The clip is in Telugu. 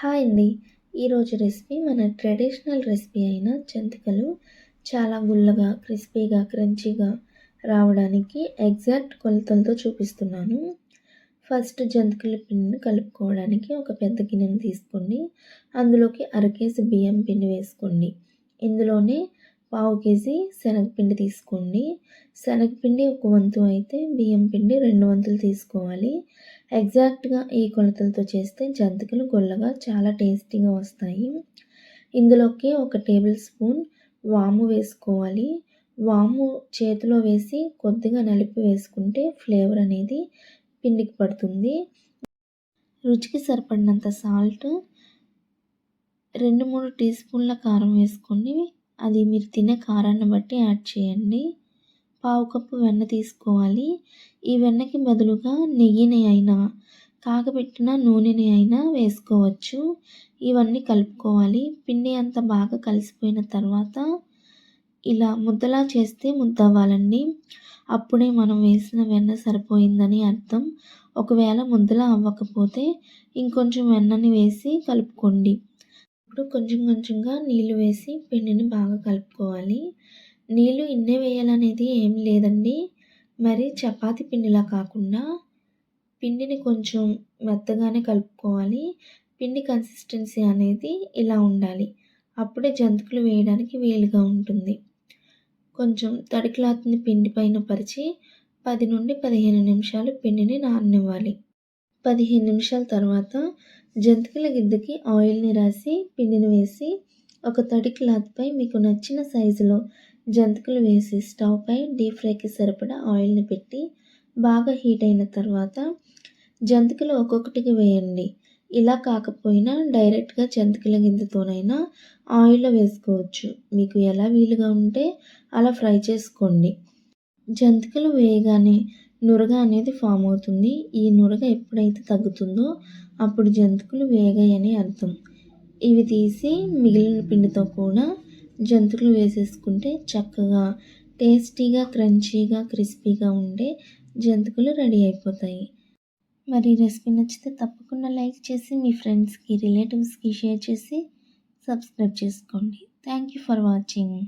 హాయ్ అండి. ఈరోజు రెసిపీ మన ట్రెడిషనల్ రెసిపీ అయిన జంతికలు చాలా గుల్లగా క్రిస్పీగా క్రంచీగా రావడానికి ఎగ్జాక్ట్ కొలతలతో చూపిస్తున్నాను. ఫస్ట్ జంతికల పిండిని కలుపుకోవడానికి ఒక పెద్ద గిన్నెని తీసుకోండి అందులోకి అర కేజీ బియ్యం పిండి వేసుకోండి. ఇందులోనే పావు కేజీ శనగపిండి తీసుకోండి. శనగపిండి ఒక వంతు అయితే బియ్యం పిండి రెండు వంతులు తీసుకోవాలి. ఎగ్జాక్ట్గా ఈ కొలతలతో చేస్తే జంతికలు గొల్లగా చాలా టేస్టీగా వస్తాయి. ఇందులోకి ఒక టేబుల్ స్పూన్ వాము వేసుకోవాలి. వాము చేతిలో వేసి కొద్దిగా నలిపి వేసుకుంటే ఫ్లేవర్ అనేది పిండికి పడుతుంది. రుచికి సరిపడినంత సాల్ట్ రెండు మూడు టీ స్పూన్ల కారం వేసుకొని అది మీరు తినే కారాన్ని బట్టి యాడ్ చేయండి. పావు కప్పు వెన్న తీసుకోవాలి. ఈ వెన్నకి బదులుగా నెయ్యిని అయినా కాగబెట్టిన నూనెని అయినా వేసుకోవచ్చు. ఇవన్నీ కలుపుకోవాలి. పిండి అంత బాగా కలిసిపోయిన తర్వాత ఇలా ముద్దలా చేస్తే ముద్ద అవ్వాలండి అప్పుడే మనం వేసిన వెన్న సరిపోయిందని అర్థం. ఒకవేళ ముద్దలా అవ్వకపోతే ఇంకొంచెం వెన్నని వేసి కలుపుకోండి. ఇప్పుడు కొంచెం కొంచెంగా నీళ్ళు వేసి పిండిని బాగా కలుపుకోవాలి. నీళ్ళు ఇన్నే వేయాలనేది ఏం లేదండి. మరి చపాతి పిండిలా కాకుండా పిండిని కొంచెం మెత్తగానే కలుపుకోవాలి. పిండి కన్సిస్టెన్సీ అనేది ఇలా ఉండాలి. అప్పుడే జంతికలు వేయడానికి వీలుగా ఉంటుంది. కొంచెం తడి క్లాత్ని పిండి పైన పరిచి పది నుండి పదిహేను నిమిషాలు పిండిని నాననివ్వాలి. పదిహేను నిమిషాల తర్వాత జంతికల గిద్దకి ఆయిల్ని రాసి పిండిని వేసి ఒక తడి క్లాత్పై మీకు నచ్చిన సైజులో జంతికలు వేసి స్టవ్ పై డీప్ ఫ్రైకి సరిపడా ఆయిల్ని పెట్టి బాగా హీట్ అయిన తర్వాత జంతికలు ఒక్కొక్కటికి వేయండి. ఇలా కాకపోయినా డైరెక్ట్గా జంతికల గింజతోనైనా ఆయిల్లో వేసుకోవచ్చు. మీకు ఎలా వీలుగా ఉంటే అలా ఫ్రై చేసుకోండి. జంతికలు వేయగానే నురగ అనేది ఫామ్ అవుతుంది. ఈ నురగ ఎప్పుడైతే తగ్గుతుందో అప్పుడు జంతికలు వేగాయని అర్థం. ఇవి తీసి మిగిలిన పిండితో కూడా జంతువులు వేసేసుకుంటే చక్కగా టేస్టీగా క్రంచీగా క్రిస్పీగా ఉండే జంతువులు రెడీ అయిపోతాయి. మరి రెసిపీ నచ్చితే తప్పకుండా లైక్ చేసి మీ ఫ్రెండ్స్కి రిలేటివ్స్కి షేర్ చేసి సబ్స్క్రైబ్ చేసుకోండి. Thank you for watching.